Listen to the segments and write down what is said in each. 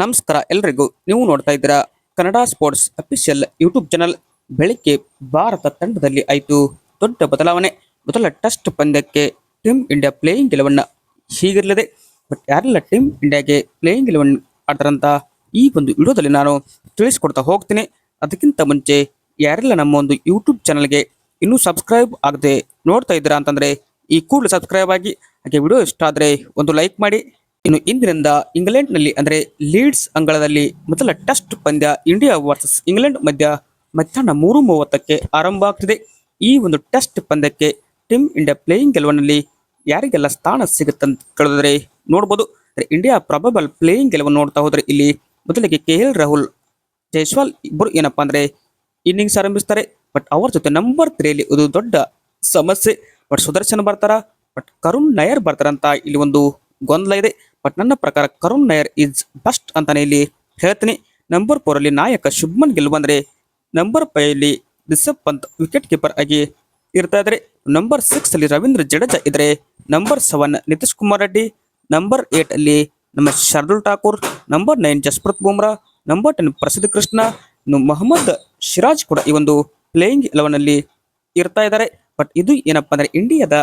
ನಮಸ್ಕಾರ ಎಲ್ರಿಗೂ. ನೀವು ನೋಡ್ತಾ ಇದ್ದೀರಾ Kannada sports official YouTube channel. ಬೆಳಿಗ್ಗೆ ಭಾರತ ತಂಡದಲ್ಲಿ ಆಯಿತು ದೊಡ್ಡ ಬದಲಾವಣೆ. ಮೊದಲ ಟೆಸ್ಟ್ ಪಂದ್ಯಕ್ಕೆ ಟೀಮ್ ಇಂಡಿಯಾ ಪ್ಲೇಯಿಂಗ್ ಗೆಲುವನ್ನು ಹೀಗಿರಲಿದೆ. ಬಟ್ ಯಾರೆಲ್ಲ ಟೀಮ್ ಇಂಡಿಯಾಗೆ ಪ್ಲೇಯಿಂಗ್ ಗೆಲುವನ್ನು ಆಡ್ತಾರಂತ ಈ ಒಂದು ವಿಡಿಯೋದಲ್ಲಿ ನಾನು ತಿಳಿಸ್ಕೊಡ್ತಾ ಹೋಗ್ತೀನಿ. ಅದಕ್ಕಿಂತ ಮುಂಚೆ ಯಾರೆಲ್ಲ ನಮ್ಮ ಒಂದು ಯೂಟ್ಯೂಬ್ ಚಾನಲ್ಗೆ ಇನ್ನೂ ಸಬ್ಸ್ಕ್ರೈಬ್ ಆಗದೆ ನೋಡ್ತಾ ಇದ್ದೀರಾ ಅಂತಂದರೆ ಈ ಕೂಡಲೇ ಸಬ್ಸ್ಕ್ರೈಬ್ ಆಗಿ ಹಾಗೆ ವಿಡಿಯೋ ಇಷ್ಟ ಆದರೆ ಒಂದು ಲೈಕ್ ಮಾಡಿ. ಇನ್ನು ಇಂದಿನಿಂದ ಇಂಗ್ಲೆಂಡ್ನಲ್ಲಿ ಅಂದರೆ ಲೀಡ್ಸ್ ಅಂಗಳದಲ್ಲಿ ಮೊದಲ ಟೆಸ್ಟ್ ಪಂದ್ಯ ಇಂಡಿಯಾ ವರ್ಸಸ್ ಇಂಗ್ಲೆಂಡ್ ಮಧ್ಯ ಮಧ್ಯಾಹ್ನ ಮೂರು ಮೂವತ್ತಕ್ಕೆ ಆರಂಭ ಆಗ್ತಿದೆ. ಈ ಒಂದು ಟೆಸ್ಟ್ ಪಂದ್ಯಕ್ಕೆ ಟೀಮ್ ಇಂಡಿಯಾ ಪ್ಲೇಯಿಂಗ್ ಗೆಲುವಿನಲ್ಲಿ ಯಾರಿಗೆಲ್ಲ ಸ್ಥಾನ ಸಿಗುತ್ತಂತ ಕೇಳಿದ್ರೆ ನೋಡ್ಬೋದು. ಇಂಡಿಯಾ ಪ್ರಬಬಲ್ ಪ್ಲೇಯಿಂಗ್ ಗೆಲುವನ್ನು ನೋಡ್ತಾ ಹೋದ್ರೆ ಇಲ್ಲಿ ಮೊದಲಿಗೆ ಕೆ ಎಲ್ ರಾಹುಲ್, ಜೈಸ್ವಾಲ್ ಇಬ್ಬರು ಏನಪ್ಪಾ ಅಂದ್ರೆ ಇನ್ನಿಂಗ್ಸ್ ಆರಂಭಿಸ್ತಾರೆ. ಬಟ್ ಅವರ ಜೊತೆ ನಂಬರ್ ತ್ರೀಯಲ್ಲಿ ಇದು ದೊಡ್ಡ ಸಮಸ್ಯೆ. ಬಟ್ ಸುದರ್ಶನ್ ಬರ್ತಾರ? ಬಟ್ ಕರುಣ್ ನಯರ್ ಬರ್ತಾರಂತ ಇಲ್ಲಿ ಒಂದು ಗೊಂದಲ ಇದೆ. ಬಟ್ ನನ್ನ ಪ್ರಕಾರ ಕರುಣ್ ನಯರ್ ಈಸ್ ಬೆಸ್ಟ್ ಅಂತಾನೆ ಇಲ್ಲಿ ಹೇಳ್ತೀನಿ. ನಂಬರ್ ಫೋರ್ ಅಲ್ಲಿ ನಾಯಕ ಶುಭ್ಮನ್ ಗಿಲ್ ಬಂದ್ರೆ ನಂಬರ್ ಫೈವ್ ಅಲ್ಲಿ ರಿಷಬ್ ಪಂತ್ ವಿಕೆಟ್ ಕೀಪರ್ ಆಗಿ ಇರ್ತಾ ಇದ್ರೆ. ನಂಬರ್ ಸಿಕ್ಸ್ ಅಲ್ಲಿ ರವೀಂದ್ರ ಜಡೇಜಾ ಇದ್ರೆ number seven Nitish Kumar Reddy, number eight ಅಲ್ಲಿ ನಮ್ಮ Shardul Thakur, number nine Jasprit Bumrah, number ten Prasidh Krishna Mohammed Shiraz ಕೂಡ ಈ ಒಂದು ಪ್ಲೇಯಿಂಗ್ ಎಲೆವನ್ ಅಲ್ಲಿ ಇರ್ತಾ ಇದ್ದಾರೆ ಬಟ್ ಇದು ಏನಪ್ಪಾ ಅಂದ್ರೆ ಇಂಡಿಯಾದ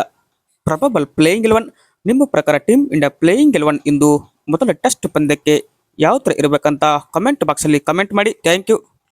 ಪ್ರಬಬಲ್ ಪ್ಲೇಯಿಂಗ್ ಎಲೆವನ್ ನಿಮ್ಮ ಪ್ರಕಾರ ಟೀಮ್ ಇಂಡಿಯಾ ಪ್ಲೇಯಿಂಗ್ ಎಲೆವನ್ ಇಂದು ಮೊದಲ ಟೆಸ್ಟ್ ಪಂದ್ಯಕ್ಕೆ ಯಾವ ಥರ ಇರಬೇಕಂತ ಕಮೆಂಟ್ ಬಾಕ್ಸಲ್ಲಿ ಕಮೆಂಟ್ ಮಾಡಿ. Thank you